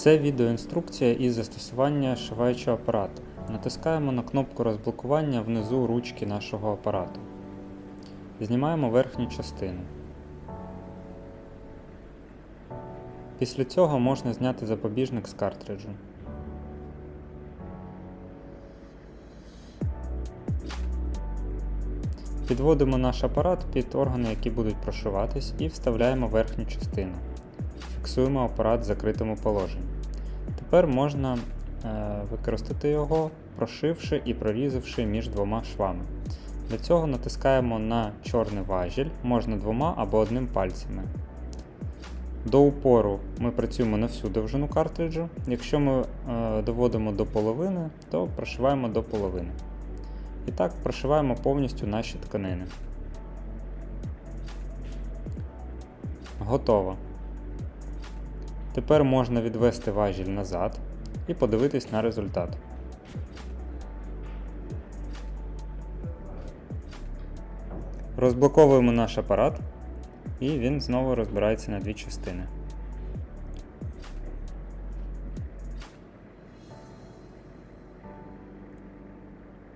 Це відеоінструкція із застосування шиваючого апарату. Натискаємо на кнопку розблокування внизу ручки нашого апарату. Знімаємо верхню частину. Після цього можна зняти запобіжник з картриджу. Підводимо наш апарат під органи, які будуть прошиватись, і вставляємо верхню частину. Фіксуємо апарат в закритому положенні. Тепер можна е, використати його, прошивши і прорізавши між двома швами. Для цього натискаємо на чорний важіль, можна двома або одним пальцями. До упору ми працюємо на всю довжину картриджу. Якщо ми е, доводимо до половини, то прошиваємо до половини. І так прошиваємо повністю наші тканини. Готово. Тепер можна відвести важіль назад і подивитись на результат. Розблоковуємо наш апарат, і він знову розбирається на дві частини.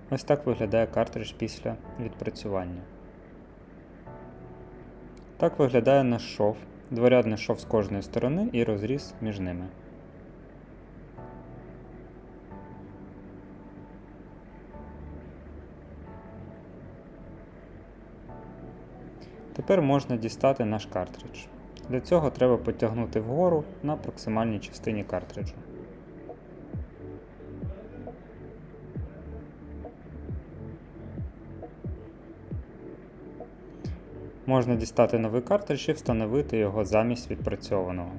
Ось так виглядає картридж після відпрацювання. Так виглядає наш шов, дворядний шов з кожної сторони і розріз між ними. Тепер можна дістати наш картридж. Для цього треба потягнути вгору на проксимальній частині картриджу. Можна дістати новий картридж і встановити його замість відпрацьованого.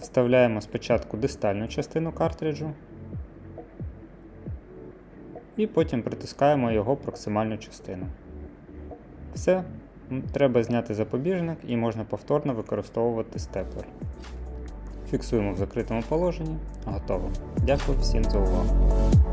Вставляємо спочатку дистальну частину картриджу і потім притискаємо його проксимальну частину. Все, треба зняти запобіжник і можна повторно використовувати степлер. Фіксуємо в закритому положенні. Готово. Дякую всім за увагу.